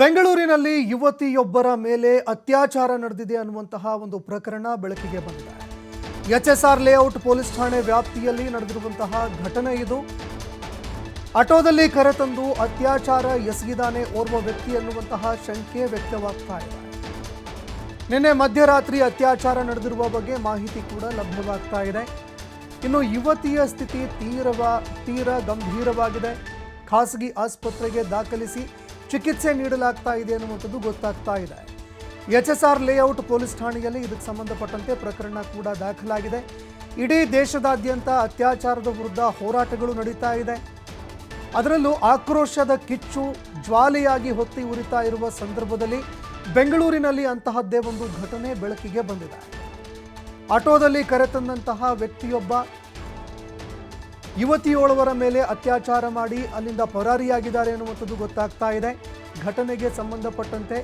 ಬೆಂಗಳೂರಿನಲ್ಲಿ ಯುವತಿಯೊಬ್ಬರ ಮೇಲೆ ಅತ್ಯಾಚಾರ ನಡೆದಿದೆ ಅನ್ನುವಂತಹ ಒಂದು ಪ್ರಕರಣ ಬೆಳಕಿಗೆ ಬಂದಿದೆ. H S R layout police ಠಾಣೆ ವ್ಯಾಪ್ತಿಯಲ್ಲಿ ನಡೆದಿರುವಂತಹ ಘಟನೆ ಇದು. ಆಟೋದಲ್ಲಿ ಕರೆತಂದು ಅತ್ಯಾಚಾರ ಎಸಗಿದಾನೆ ಓರ್ವ ವ್ಯಕ್ತಿ ಅನ್ನುವಂತಹ ಶಂಕೆ ವ್ಯಕ್ತವಾಗ್ತಾ ಇದೆ. ನಿನ್ನೆ ಮಧ್ಯರಾತ್ರಿ ಅತ್ಯಾಚಾರ ನಡೆದಿರುವ ಬಗ್ಗೆ ಮಾಹಿತಿ ಕೂಡ ಲಭ್ಯವಾಗ್ತಾ ಇದೆ. ಇನ್ನು ಯುವತಿಯ ಸ್ಥಿತಿ ತೀರವ ತೀರ ಗಂಭೀರವಾಗಿದೆ. ಖಾಸಗಿ ಆಸ್ಪತ್ರೆಗೆ ದಾಖಲಿಸಿ ಚಿಕಿತ್ಸೆ ನೀಡಲಾಗ್ತಾ ಇದೆ ಅನ್ನುವಂಥದ್ದು ಗೊತ್ತಾಗ್ತಾ ಇದೆ. H S R layout police ಠಾಣೆಯಲ್ಲಿ ಇದಕ್ಕೆ ಸಂಬಂಧಪಟ್ಟಂತೆ ಪ್ರಕರಣ ಕೂಡ ದಾಖಲಾಗಿದೆ. ಇಡೀ ದೇಶದಾದ್ಯಂತ ಅತ್ಯಾಚಾರದ ವಿರುದ್ಧ ಹೋರಾಟಗಳು ನಡೀತಾ ಇದೆ. ಅದರಲ್ಲೂ ಆಕ್ರೋಶದ ಕಿಚ್ಚು, ಜ್ವಾಲೆಯಾಗಿ ಹೊತ್ತಿ ಉರಿತಾ ಇರುವ ಸಂದರ್ಭದಲ್ಲಿ ಬೆಂಗಳೂರಿನಲ್ಲಿ ಅಂತಹದ್ದೇ ಒಂದು ಘಟನೆ ಬೆಳಕಿಗೆ ಬಂದಿದೆ. ಆಟೋದಲ್ಲಿ ಕರೆತಂದಂತಹ ವ್ಯಕ್ತಿಯೊಬ್ಬ ಯುವತಿಯೋಳವರ ಮೇಲೆ ಅತ್ಯಾಚಾರ ಮಾಡಿ ಅಲ್ಲಿಂದ ಪರಾರಿಯಾಗಿದ್ದಾರೆ ಎನ್ನುವಂಥದ್ದು ಗೊತ್ತಾಗ್ತಾ ಇದೆ. ಘಟನೆಗೆ ಸಂಬಂಧಪಟ್ಟಂತೆ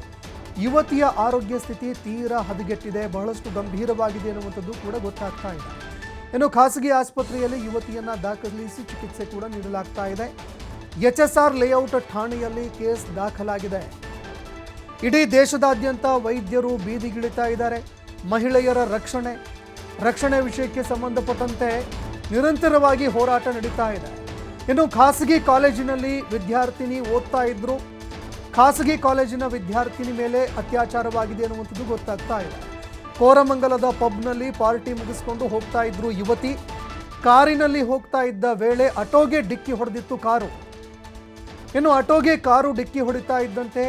ಯುವತಿಯ ಆರೋಗ್ಯ ಸ್ಥಿತಿ ತೀರಾ ಹದಗೆಟ್ಟಿದೆ, ಬಹಳಷ್ಟು ಗಂಭೀರವಾಗಿದೆ ಎನ್ನುವಂಥದ್ದು ಕೂಡ ಗೊತ್ತಾಗ್ತಾ ಇದೆ. ಇನ್ನು ಖಾಸಗಿ ಆಸ್ಪತ್ರೆಯಲ್ಲಿ ಯುವತಿಯನ್ನು ದಾಖಲಿಸಿ ಚಿಕಿತ್ಸೆ ಕೂಡ ನೀಡಲಾಗ್ತಾ ಇದೆ. ಎಚ್ ಎಸ್ ಆರ್ ಲೇಔಟ್ ಠಾಣೆಯಲ್ಲಿ ಕೇಸ್ ದಾಖಲಾಗಿದೆ. ಇಡೀ ದೇಶದಾದ್ಯಂತ ವೈದ್ಯರು ಬೀದಿಗಿಳಿತಾ ಇದ್ದಾರೆ. ಮಹಿಳೆಯರ ರಕ್ಷಣೆ ರಕ್ಷಣೆ ವಿಷಯಕ್ಕೆ ಸಂಬಂಧಪಟ್ಟಂತೆ ನಿರಂತರವಾಗಿ ಹೋರಾಟ ನಡೀತಾ ಇದೆ. ಇನ್ನು ಖಾಸಗಿ ಕಾಲೇಜಿನಲ್ಲಿ ವಿದ್ಯಾರ್ಥಿನಿ ಓದ್ತಾ ಇದ್ರು. ಖಾಸಗಿ ಕಾಲೇಜಿನ ವಿದ್ಯಾರ್ಥಿನಿ ಮೇಲೆ ಅತ್ಯಾಚಾರವಾಗಿದೆ ಅನ್ನುವಂಥದ್ದು ಗೊತ್ತಾಗ್ತಾ ಇದೆ. ಕೋರಮಂಗಲದ ಪಬ್ನಲ್ಲಿ ಪಾರ್ಟಿ ಮುಗಿಸ್ಕೊಂಡು ಹೋಗ್ತಾ ಇದ್ರು ಯುವತಿ. ಕಾರಿನಲ್ಲಿ ಹೋಗ್ತಾ ಇದ್ದ ವೇಳೆ ಆಟೋಗೆ ಡಿಕ್ಕಿ ಹೊಡೆದಿತ್ತು ಕಾರು. ಇನ್ನು ಆಟೋಗೆ ಕಾರು ಡಿಕ್ಕಿ ಹೊಡಿತಾ ಇದ್ದಂತೆ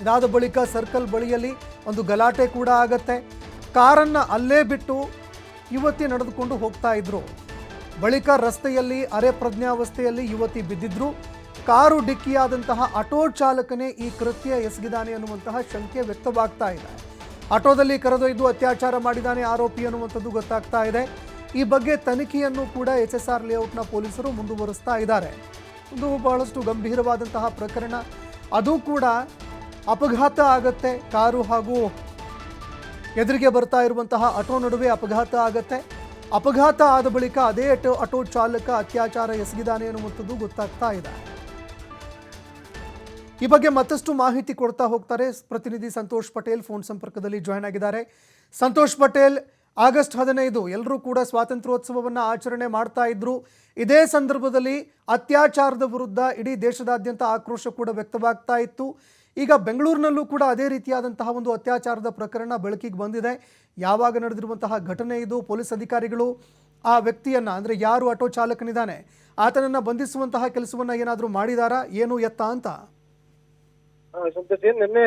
ಇದಾದ ಬಳಿಕ ಸರ್ಕಲ್ ಬಳಿಯಲ್ಲಿ ಒಂದು ಗಲಾಟೆ ಕೂಡ ಆಗತ್ತೆ. ಕಾರನ್ನು ಅಲ್ಲೇ ಬಿಟ್ಟು ಯುವತಿ ನಡೆದುಕೊಂಡು ಹೋಗ್ತಾ ಇದ್ರು. ಬಳಿಕ ರಸ್ತೆಯಲ್ಲಿ ಅರೆ ಪ್ರಜ್ಞಾವಸ್ಥೆಯಲ್ಲಿ ಯುವತಿ ಬಿದ್ದಿದ್ರು. ಕಾರು ಡಿಕ್ಕಿಯಾದಂತಹ ಆಟೋ ಚಾಲಕನೇ ಈ ಕೃತ್ಯ ಎಸಗಿದಾನೆ ಅನ್ನುವಂತಹ ಶಂಕೆ ವ್ಯಕ್ತವಾಗ್ತಾ ಇದೆ. ಆಟೋದಲ್ಲಿ ಕರೆದೊಯ್ದು ಅತ್ಯಾಚಾರ ಮಾಡಿದಾನೆ ಆರೋಪಿ ಅನ್ನುವಂಥದ್ದು ಗೊತ್ತಾಗ್ತಾ ಇದೆ. ಈ ಬಗ್ಗೆ ತನಿಖೆಯನ್ನು ಕೂಡ ಎಚ್ ಎಸ್ ಆರ್ ಲೇಔಟ್ನ ಪೊಲೀಸರು ಮುಂದುವರಿಸ್ತಾ ಇದ್ದಾರೆ. ಒಂದು ಬಹಳಷ್ಟು ಗಂಭೀರವಾದಂತಹ ಪ್ರಕರಣ. ಅದು ಕೂಡ ಅಪಘಾತ ಆಗತ್ತೆ. ಕಾರು ಹಾಗೂ ಎದುರಿಗೆ ಬರ್ತಾ ಇರುವಂತಹ ಆಟೋ ನಡುವೆ ಅಪಘಾತ ಆಗತ್ತೆ. ಅಪಘಾತ ಆದ ಬಳಿಕ ಅದೇ ಆಟೋ ಆಟೋ ಚಾಲಕ ಅತ್ಯಾಚಾರ ಎಸಗಿದಾನೆ ಅನ್ನುವಂಥದ್ದು ಗೊತ್ತಾಗ್ತಾ ಇದೆ. ಈ ಬಗ್ಗೆ ಮತ್ತಷ್ಟು ಮಾಹಿತಿ ಕೊಡ್ತಾ ಹೋಗ್ತಾರೆ ಪ್ರತಿನಿಧಿ ಸಂತೋಷ್ ಪಟೇಲ್ ಫೋನ್ ಸಂಪರ್ಕದಲ್ಲಿ ಜಾಯ್ನ್ ಆಗಿದ್ದಾರೆ. ಸಂತೋಷ್ ಪಟೇಲ್, ಆಗಸ್ಟ್ ಹದಿನೈದು ಎಲ್ಲರೂ ಕೂಡ ಸ್ವಾತಂತ್ರ್ಯೋತ್ಸವವನ್ನು ಆಚರಣೆ ಮಾಡ್ತಾ ಇದ್ರು. ಇದೇ ಸಂದರ್ಭದಲ್ಲಿ ಅತ್ಯಾಚಾರದ ವಿರುದ್ಧ ಇಡೀ ದೇಶದಾದ್ಯಂತ ಆಕ್ರೋಶ ಕೂಡ ವ್ಯಕ್ತವಾಗ್ತಾ ಇತ್ತು. ಈಗ ಬೆಂಗಳೂರಿನಲ್ಲೂ ಕೂಡ ಅದೇ ರೀತಿಯಾದಂತಹ ಒಂದು ಅತ್ಯಾಚಾರದ ಪ್ರಕರಣ ಬೆಳಕಿಗೆ ಬಂದಿದೆ. ಯಾವಾಗ ನಡೆದಿರುವಂತಹ ಘಟನೆ ಇದು? ಪೊಲೀಸ್ ಅಧಿಕಾರಿಗಳು ಆ ವ್ಯಕ್ತಿಯನ್ನ, ಅಂದರೆ ಯಾರು ಆಟೋ ಚಾಲಕನಿದ್ದಾನೆ, ಆತನನ್ನ ಬಂಧಿಸುವಂತಹ ಕೆಲಸವನ್ನ ಏನಾದರೂ ಮಾಡಿದಾರಾ? ಏನು ಎತ್ತ ಅಂತ? ಏನ್ ನಿನ್ನೆ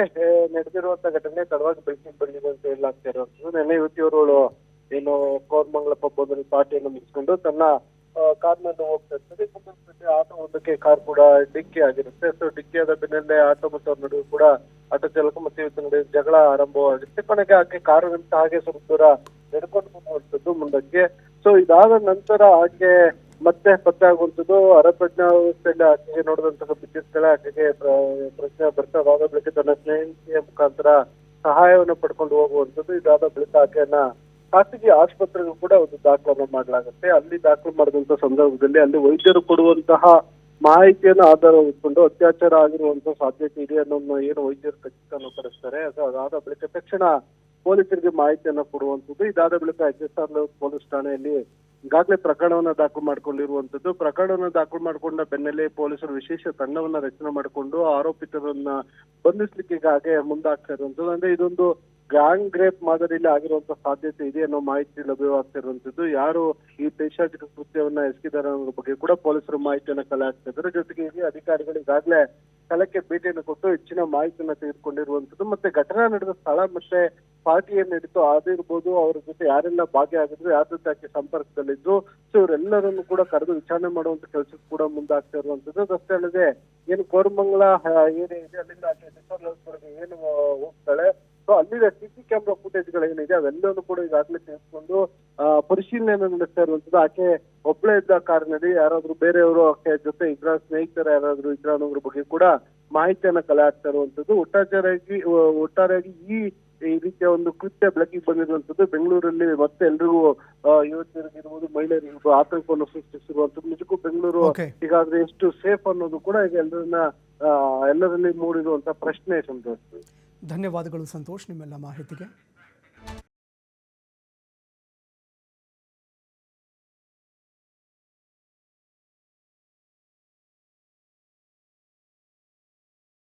ನಡೆದಿರುವಂತ ಘಟನೆ ತಡವಾಗಿ ಬೆಳಕಿಗೆ ಬಂದಿದೆ ಅಂತ ಹೇಳಲಾಗ್ತಾ ಇರುವಂತದ್ದು ನಿನ್ನೆ ಯುವತಿಯವರು, ಏನು, ಕೋರ್ಮಂಗಲ ಪಬ್ಬದಲ್ಲಿ ಪಾರ್ಟಿಯನ್ನು ಮುಗಿಸ್ಕೊಂಡು ತನ್ನ ಕಾರ್ನಲ್ಲಿ ಹೋಗ್ತಾ ಇರ್ತದೆ ಸಂಬಂಧಪಟ್ಟ ಆಟೋ ಒಂದಕ್ಕೆ ಕಾರ್ ಕೂಡ ಡಿಕ್ಕಿ ಆಗಿರುತ್ತೆ. ಸೊ ಡಿಕ್ಕಿ ಆದ ಬೆನ್ನಲ್ಲೇ ಆಟೋ ಮತ್ತು ಅವ್ರ ನಡುವೆ ಕೂಡ ಆಟೋ ಚಾಲಕ ಮತ್ತೆ ಇವತ್ತು ನಡುವೆ ಜಗಳ ಆರಂಭವಾಗಿರುತ್ತೆ ಕೊನೆಗೆ ಆಕೆ ಕಾರು ನಿಂತ ಹಾಗೆ ಸ್ವಲ್ಪ ದೂರ ನಡ್ಕೊಂಡು ಹೋಗುವಂತದ್ದು ಮುಂದಕ್ಕೆ. ಸೊ ಇದಾದ ನಂತರ ಆಕೆ ಮತ್ತೆ ಪತ್ತೆ ಆಗುವಂಥದ್ದು ಅರಪ್ರಜ್ಞಾವಸ್ಥೆಯಲ್ಲಿ ಆಕೆಗೆ ನೋಡಿದಂತಹ ಸ್ಥಳ ಆಕೆಗೆ ಪ್ರ- ಬರ್ತಾ ಬರ್ತಾವಾದ ಬಳಿಕ ತನ್ನ ಸ್ನೇಹಿತೆಯ ಮುಖಾಂತರ ಸಹಾಯವನ್ನು ಪಡ್ಕೊಂಡು ಹೋಗುವಂಥದ್ದು. ಇದಾದ ಬಳಿಕ ಆಕೆಯನ್ನ ಖಾಸಗಿ ಆಸ್ಪತ್ರೆಗೂ ಕೂಡ ಒಂದು ದಾಖಲನ್ನು ಮಾಡಲಾಗುತ್ತೆ. ಅಲ್ಲಿ ದಾಖಲು ಮಾಡಿದಂತ ಸಂದರ್ಭದಲ್ಲಿ ಅಲ್ಲಿ ವೈದ್ಯರು ಕೊಡುವಂತಹ ಮಾಹಿತಿಯನ್ನು ಆಧಾರವಿಟ್ಕೊಂಡು ಅತ್ಯಾಚಾರ ಆಗಿರುವಂತ ಸಾಧ್ಯತೆ ಇದೆ ಅನ್ನೋ ಏನು ವೈದ್ಯರು ಖಚಿತ ಕರೆಸ್ತಾರೆ. ಅದು ಅದಾದ ಬಳಿಕ ತಕ್ಷಣ ಪೊಲೀಸರಿಗೆ ಮಾಹಿತಿಯನ್ನ ಕೊಡುವಂಥದ್ದು. ಇದಾದ ಬಳಿಕ ಎಚ್ ಎಸ್ ಆರ್ ಪೊಲೀಸ್ ಠಾಣೆಯಲ್ಲಿ ಈಗಾಗಲೇ ಪ್ರಕರಣವನ್ನ ದಾಖಲು ಮಾಡ್ಕೊಂಡಿರುವಂತದ್ದು ಪ್ರಕರಣವನ್ನ ದಾಖಲು ಮಾಡಿಕೊಂಡ ಬೆನ್ನಲ್ಲೇ ಪೊಲೀಸರು ವಿಶೇಷ ತಂಡವನ್ನ ರಚನೆ ಮಾಡಿಕೊಂಡು ಆರೋಪಿತರನ್ನ ಬಂಧಿಸ್ಲಿಕ್ಕೆ ಈಗಾಗಲೇ ಮುಂದಾಗ್ತಾ ಇರುವಂತದ್ದು ಅಂದ್ರೆ ಇದೊಂದು ಗ್ಯಾಂಗ್ ರೇಪ್ ಮಾದರಿಯಲ್ಲಿ ಆಗಿರುವಂತ ಸಾಧ್ಯತೆ ಇದೆ ಅನ್ನೋ ಮಾಹಿತಿ ಲಭ್ಯವಾಗ್ತಿರುವಂತದ್ದು ಯಾರು ಈ ಪೈಶಾಚಿಕ ಕೃತ್ಯವನ್ನ ಎಸಗಿದ್ದಾರೆ ಅನ್ನೋದ್ರ ಬಗ್ಗೆ ಕೂಡ ಪೊಲೀಸರು ಮಾಹಿತಿಯನ್ನ ಕಲೆ ಹಾಕ್ತಾ ಇದ್ದಾರೆ ಜೊತೆಗೆ ಇಲ್ಲಿ ಅಧಿಕಾರಿಗಳು ಈಗಾಗಲೇ ಸ್ಥಳಕ್ಕೆ ಭೇಟಿಯನ್ನು ಕೊಟ್ಟು ಹೆಚ್ಚಿನ ಮಾಹಿತಿಯನ್ನ ತೆಗೆದುಕೊಂಡಿರುವಂತದ್ದು. ಮತ್ತೆ ಘಟನೆ ನಡೆದ ಸ್ಥಳ ಮತ್ತೆ ಪಾರ್ಟಿ ಏನ್ ನಡೀತು ಅದಿರ್ಬೋದು ಅವ್ರ ಜೊತೆ ಯಾರೆಲ್ಲ ಭಾಗಿಯಾಗಿದ್ರು, ಯಾರ ಜೊತೆ ಆಕೆ ಸಂಪರ್ಕದಲ್ಲಿದ್ರು, ಸೊ ಇವರೆಲ್ಲರನ್ನು ಕೂಡ ಕರೆದು ವಿಚಾರಣೆ ಮಾಡುವಂತ ಕೆಲಸಕ್ಕೆ ಕೂಡ ಮುಂದಾಗ್ತಾ ಇರುವಂತದ್ದು. ಅಷ್ಟೇ ಅಲ್ಲದೆ, ಏನು ಕೋರಮಂಗಲ ಏರಿಯಾ ಇದೆ, ಅಲ್ಲಿಂದ ಆಕೆ ಏನು ಹೋಗ್ತಾಳೆ. ಸೊ ಅಲ್ಲಿನ ಸಿಸಿ ಕ್ಯಾಮ್ರಾ ಏನಿದೆ ಅವೆಲ್ಲವನ್ನು ಕೂಡ ಈಗಾಗಲೇ ತೆಗೆದುಕೊಂಡು ಆ, ಪರಿಶೀಲನೆಯನ್ನು ನಡೆಸ್ತಾ ಇರುವಂತದ್ದು ಆಕೆ ಒಬ್ಬಳೇ ಇದ್ದ ಕಾರಿನಲ್ಲಿ ಯಾರಾದ್ರೂ ಬೇರೆಯವರು ಆಕೆ ಜೊತೆ ಇದ್ರ ಸ್ನೇಹಿತರ ಯಾರಾದ್ರೂ ಇದ್ರ ಅನ್ನೋದ್ರ ಬಗ್ಗೆ ಕೂಡ ಮಾಹಿತಿಯನ್ನ ಕಲೆ ಹಾಕ್ತಾ ಇರುವಂತದ್ದು ಒಟ್ಟಾರೆಯಾಗಿ ಒಟ್ಟಾರೆಯಾಗಿ ಈ ಈ ರೀತಿಯ ಒಂದು ಕೃತ್ಯ ಬೆಳಕಿಗೆ ಬಂದಿರುವಂತದ್ದು ಬೆಂಗಳೂರಲ್ಲಿ ಮತ್ತೆ ಎಲ್ರಿಗೂ ಯುವತಿಯರಿಗಿರ್ಬೋದು ಮಹಿಳೆಯರಿಗಿರ್ಬೋದು ಆತಂಕವನ್ನು ಸೃಷ್ಟಿಸಿರುವಂತದ್ದು ನಿಜಕ್ಕೂ ಬೆಂಗಳೂರು ಈಗಾದ್ರೆ ಈಗಾಗಲೇ ಎಷ್ಟು ಸೇಫ್ ಅನ್ನೋದು ಕೂಡ ಈಗ ಎಲ್ಲರನ್ನ ಆ, ಎಲ್ಲರಲ್ಲಿ ಮೂಡಿರುವಂತ ಪ್ರಶ್ನೆ ಸಂತೋಷ್ ಧನ್ಯವಾದಗಳು ಸಂತೋಷ್ ನಿಮ್ಮೆಲ್ಲ ಮಾಹಿತಿಗೆ.